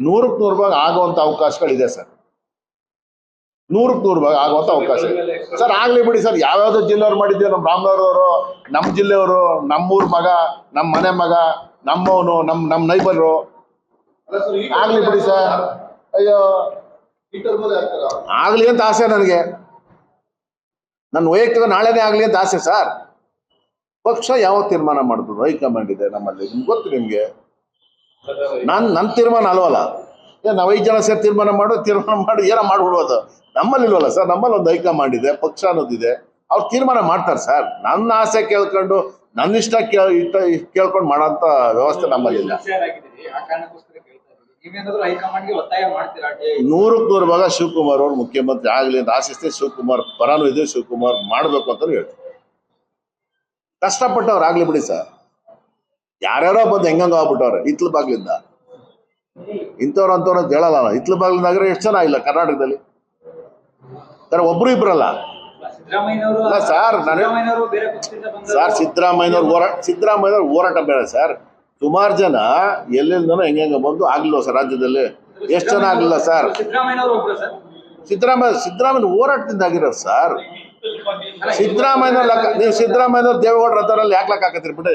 ನೂರಕ್ಕೆ ನೂರು ಭಾಗ ಆಗುವಂತ ಅವಕಾಶಗಳಿದೆ ಸರ್. ನೂರಕ್ಕೆ ನೂರು ಭಾಗ ಆಗುವಂತ ಅವಕಾಶ ಇದೆ. ಸರ್ ಆಗ್ಲಿ ಬಿಡಿ ಸರ್ ಯಾವ್ಯಾವ್ದೋ ಜಿಲ್ಲೆಯವ್ರು ಮಾಡಿದ್ದೀವಿ ನಮ್ಮ ಬ್ರಾಹ್ಮಣರವರು ನಮ್ಮ ಜಿಲ್ಲೆಯವರು ನಮ್ಮೂರ್ ಮಗ ನಮ್ಮ ಮನೆ ಮಗ ನಮ್ಮವನು ನಮ್ಮ ನಮ್ಮ ನೈಬರು. ಆಗ್ಲಿ ಬಿಡಿ ಸರ್. ಅಯ್ಯೋ. ಆಗ್ಲಿ ಅಂತ ಆಸೆ ನನಗೆ. ನನ್ನ ವೈಯಕ್ತಿಕ ನಾಳೆನೇ ಆಗ್ಲಿ ಅಂತ ಆಸೆ ಸರ್. ಪಕ್ಷ ಯಾವ ತೀರ್ಮಾನ ಮಾಡಿದ್ರು ಹೈಕಮಾಂಡ್ ಇದೆ ನಮ್ಮಲ್ಲಿ ನಿಮ್ಗೆ ಗೊತ್ತು ನಿಮ್ಗೆ. ನಾನ್ ನನ್ನ ತೀರ್ಮಾನ ಅಲ್ವಲ್ಲ? ಏ, ನಾವು ಐದು ಜನ ಸೇರಿ ತೀರ್ಮಾನ ಮಾಡೋ, ತೀರ್ಮಾನ ಮಾಡಿ, ಏನೋ ಮಾಡ್ಬಿಡ್ಬೋದು. ನಮ್ಮಲ್ಲಿ ಇಲ್ವಲ್ಲ ಸರ್? ನಮ್ಮಲ್ಲಿ ಒಂದು ಹೈಕಮಾಂಡ್ ಇದೆ ಪಕ್ಷ ಅನ್ನೋದಿದೆ. ಅವ್ರು ತೀರ್ಮಾನ ಮಾಡ್ತಾರೆ ಸರ್. ನನ್ನ ಆಸೆ ಕೇಳ್ಕೊಂಡು, ನನ್ನ ಇಷ್ಟ ಇಷ್ಟ ಕೇಳ್ಕೊಂಡು ಮಾಡೋಂಥ ವ್ಯವಸ್ಥೆ ನಮ್ಮಲ್ಲಿಲ್ಲ. ನೂರಕ್ಕೆ ನೂರು ಭಾಗ ಶಿವಕುಮಾರ್ ಅವರು ಮುಖ್ಯಮಂತ್ರಿ ಆಗಲಿ ಅಂತ ಆಶಿಸ್ತೆ ಶಿವಕುಮಾರ್ ಪರಾನು ಇದೆ, ಶಿವಕುಮಾರ್ ಮಾಡಬೇಕು ಅಂತ ಹೇಳ್ತೀನಿ. ಕಷ್ಟಪಟ್ಟವ್ರು ಆಗ್ಲಿ ಬಿಡಿ ಸರ್. ಯಾರ್ಯಾರೋ ಬಂದು ಹೆಂಗಂಗ ಆಗ್ಬಿಟ್ಟವ್ರೆ? ಇತ್ಲ ಬಾಗ್ಲಿಂದ. ಇಂಥವ್ರು ಅಂತವ್ರು ಅಂತ ಹೇಳಲ್ಲ ಇತ್ಲ ಬಾಗ್ಲಿಂದ ಬಾಗ್ಲಿಂದಾಗ್ರೆ ಎಷ್ಟು ಜನ ಇಲ್ಲ ಕರ್ನಾಟಕದಲ್ಲಿ? ಸರ್ ಒಬ್ರು ಇಬ್ರಲ್ಲ? ಸರ್, ನಾನು- ಸರ್ ಸಿದ್ದರಾಮಯ್ಯನವ್ರ ಹೋರಾಟ ಸಿದ್ದರಾಮಯ್ಯವ್ರ ಹೋರಾಟ ಬೇಡ ಸರ್. ಸುಮಾರು ಜನ ಎಲ್ಲೆಲ್ಲಿಂದನೋ ಹೆಂಗ ಬಂದು ಆಗ್ಲಿಲ್ಲ ಸರ್ ರಾಜ್ಯದಲ್ಲಿ. ಎಷ್ಟು ಜನ ಆಗ್ಲಿಲ್ಲ ಸರ್? ಸಿದ್ದರಾಮಯ್ಯ ಸಿದ್ದರಾಮಯ್ಯ ಹೋರಾಟದಿಂದ ಆಗಿರೋದು ಸರ್. ಸಿದ್ದರಾಮಯ್ಯ ನೀವು ಸಿದ್ದರಾಮಯ್ಯವ್ರ ದೇವೇಗೌಡರ ಹತ್ತರಲ್ಲಿ ಯಾಕೆ ಹಾಕತ್ರಿ ಬಿಡಿ?